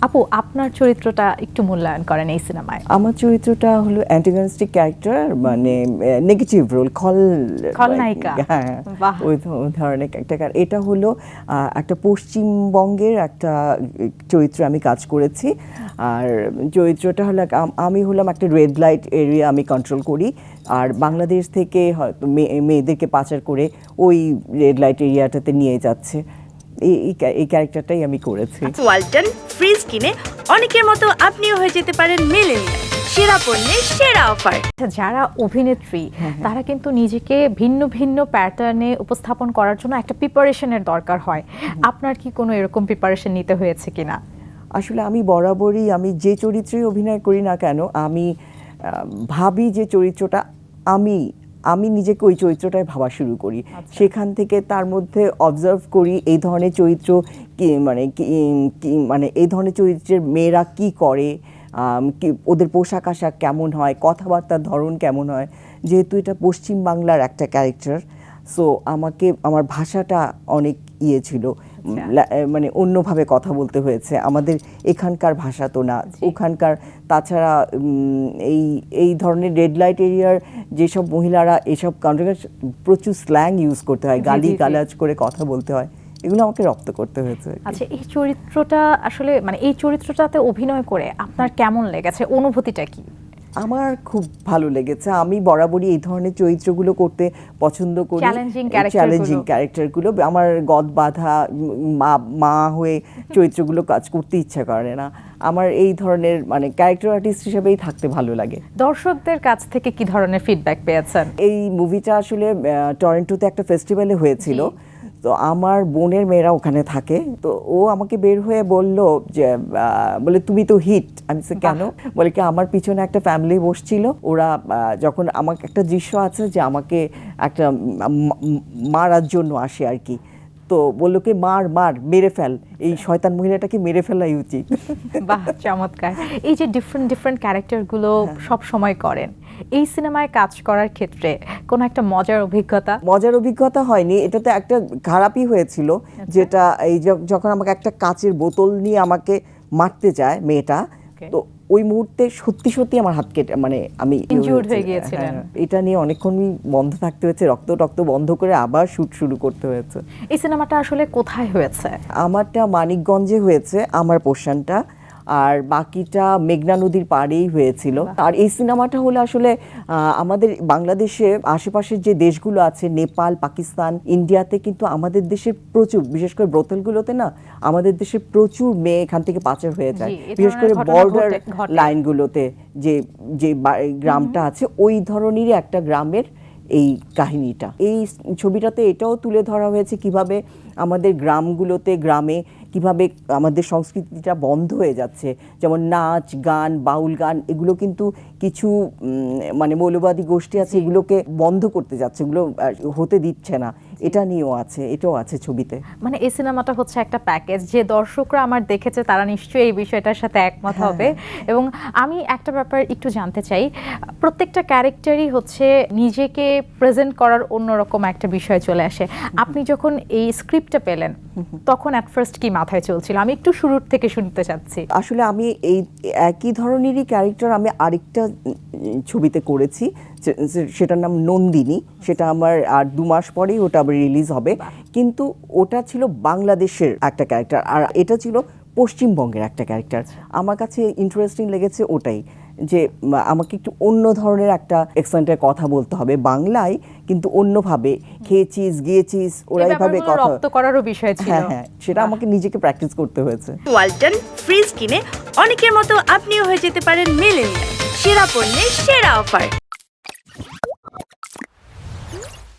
আপু আপনার চরিত্রটা একটু মূল্যায়ন করেন এই সিনেমায়। আমার চরিত্রটা হলো অ্যান্টাগনিস্টিক ক্যারেক্টার মানে নেগেটিভ রোল খল খলনায়িকা। হ্যাঁ বাহ। ওই ধরনের একটা কার- এটা হলো একটা পশ্চিমবঙ্গের একটা চরিত্র আমি কাজ করেছি। আর চরিত্রটা হলো আমি হলাম একটা রেড লাইট এরিয়া আমি কন্ট্রোল করি। আর বাংলাদেশ থেকে হয়তো মেয়ে- মেয়েদেরকে পাচার করে ওই রেড লাইট এরিয়াটাতে নিয়ে যাচ্ছে। এই এই এই ক্যারেক্টারটাই আমি করেছি। ওয়ালটন ফ্রিজ কিনে অনেকের মতো আপনিও হয়ে যেতে পারেন মিলেনিয়াল। সেরা পণ্যের সেরা অফার। আচ্ছা, যারা অভিনেত্রী তারা কিন্তু নিজেকে ভিন্ন ভিন্ন প্যাটার্নে উপস্থাপন করার জন্য একটা প্রিপারেশনের দরকার হয়। আপনার কি কোনো এরকম প্রিপারেশন নিতে হয়েছে কিনা? আসলে আমি বরাবরই আমি যে চরিত্রেই অভিনয় করি না কেন আমি ভাবি যে চরিত্রটা আমি আমি নিজেকে ওই চরিত্রটায় ভাবা শুরু করি। সেখান থেকে তার মধ্যে অবজার্ভ করি এই ধরনের চরিত্র মানে মানে এই ধরনের চরিত্রের মেয়েরা কি করে? কি ওদের পোশাক আশাক কেমন হয়? কথাবার্তার ধরন কেমন হয়? যেহেতু এটা পশ্চিম বাংলার একটা ক্যারেক্টার সো আমাকে আমার ভাষাটা অনেক ইয়ে ছিল। আচ্ছা। মানে অন্যভাবে কথা বলতে হয়েছে। আমাদের এখানকার ভাষা তো না। ওখানকার তাছাড়া এই এই ধরনের রেড লাইট এরিয়ার যেসব মহিলারা এসব কান্ট্রি প্রচুর স্ল্যাং ইউজ করতে হয়। গালি। গালাজ করে কথা বলতে হয়। এগুলো আমাকে রপ্ত করতে হয়েছে আচ্ছা এই চরিত্রটা আসলে মানে এই চরিত্রটাতে অভিনয় করে আপনার কেমন লেগেছে? অনুভূতিটা কি? আমার খুব ভালো লেগেছে। আমি বরাবরই এই ধরনের চরিত্রগুলো করতে পছন্দ করি। চ্যালেঞ্জিংগুলো। ক্যারেক্টারগুলো আমার গদ বাঁধা মা মা হয়ে চরিত্রগুলো কাজ করতে ইচ্ছা করে না। আমার এই ধরনের মানে ক্যারেক্টার আর্টিস্ট হিসেবেই থাকতে ভালো লাগে। দর্শকদের কাছ থেকে কি ধরনের ফিডব্যাক পেয়েছেন? এই মুভিটা আসলে টরন্টোতে একটা ফেস্টিভ্যালে হয়েছিল। তো আমার বোনের মেয়েরা ওখানে থাকে। তো ও আমাকে বের হয়ে বলল যে বলে তুমি তো হিট। আমি কেন? বলে কি আমার পিছনে একটা ফ্যামিলি বসছিল। ওরা যখন আমাকে একটা দৃশ্য আছে যে আমাকে একটা মারার জন্য আসে আর কি। তো বলল কি মার মার মেরে ফেল। এই শয়তান মহিলাটাকে মেরে ফেলাই উচিত? বাহ চমৎকার। এই যে ডিফারেন্ট ডিফারেন্ট ক্যারেক্টারগুলো সব সময় করেন এই সিনেমায় কাজ করার ক্ষেত্রে কোনো একটা মজার অভিজ্ঞতা? মজার অভিজ্ঞতা হয়নি এটা তো একটা খারাপই হয়েছিল যেটা এই যখন আমাকে একটা কাচের বোতল নিয়ে আমাকে মারতে যায় মেয়েটা তো ওই মুহূর্তে সত্যি সত্যি আমার হাত কেটে মানে আমি ইয়ে হয়ে গিয়েছিলেন। হ্যাঁ, এটা নিয়ে অনেকক্ষণই বন্ধ থাকতে হয়েছে রক্ত টক্ত বন্ধ করে আবার শুট শুরু করতে হয়েছে। এই সিনেমাটা আসলে কোথায় হয়েছে? আমারটা মানিকগঞ্জে হয়েছে আমার পোর্শনটা আর বাকিটা মেঘনা নদীর পাড়েই হয়েছিল। আর এই সিনেমাটা হলো আসলে আমাদের বাংলাদেশে আশেপাশের যে দেশগুলো আছে নেপাল পাকিস্তান ইন্ডিয়াতে কিন্তু আমাদের দেশে প্রচুর বিশেষ করে ব্রোথেলগুলোতে না আমাদের দেশে প্রচুর মেয়ে এখান থেকে পাচার হয়ে যায়। বিশেষ করে বর্ডার। লাইনগুলোতে যে যে গ্রামটা আছে ওই ধরনেরই একটা গ্রামের এই কাহিনীটা। এই ছবিটাতে এটাও তুলে ধরা হয়েছে কীভাবে আমাদের গ্রামগুলোতে গ্রামে কীভাবে আমাদের সংস্কৃতিটা বন্ধ হয়ে যাচ্ছে? যেমন নাচ গান বাউল গান এগুলো কিন্তু কিছু মানে মৌলবাদী গোষ্ঠী আছে এগুলোকে বন্ধ করতে যাচ্ছে এগুলো হতে দিচ্ছে না। এটা নিয়েও আছে এটাও আছে ছবিতে। মানে এই সিনেমাটা হচ্ছে একটা প্যাকেজ যে দর্শকরা আমার দেখেছে তারা নিশ্চয়ই এই বিষয়টার সাথে একমত হবে। এবং আমি একটা ব্যাপার একটু জানতে চাই প্রত্যেকটা ক্যারেক্টারই হচ্ছে নিজেকে প্রেজেন্ট করার অন্যরকম একটা বিষয় চলে আসে। আপনি যখন এই স্ক্রিপ্টটা পেলেন তখন অ্যাট ফার্স্ট কি মাথায় চলছিল? আমি একটু শুরুর থেকে শুনতে চাচ্ছি। আসলে আমি এই একই ধরনেরই ক্যারেক্টার আমি আরেকটা ছবিতে করেছি সেটার নাম নন্দিনী। সেটা আমার আর দু মাস পরেই ওটা আবার রিলিজ হবে। কিন্তু ওটা ছিল বাংলাদেশের একটা ক্যারেক্টার আর এটা ছিল পশ্চিমবঙ্গের একটা ক্যারেক্টার আমার কাছে ইন্টারেস্টিং লেগেছে ওটাই। যে আমাকে একটু অন্য ধরনের একটা এক্সেন্টের কথা বলতে হবে বাংলায় কিন্তু অন্যভাবে খেয়েছিস গিয়েছিস ওরা এই এইভাবে কথা রপ্ত করারও বিষয় ছিল। হ্যাঁ হ্যাঁ সেটা আমাকে নিজেকে প্র্যাকটিস করতে হয়েছে। ওয়ালটন ফ্রিজ কিনে অনেকের মতো আপনিও হয়ে যেতে পারেন মিলেনিয়াল। সেরা পণ্যের সেরা অফার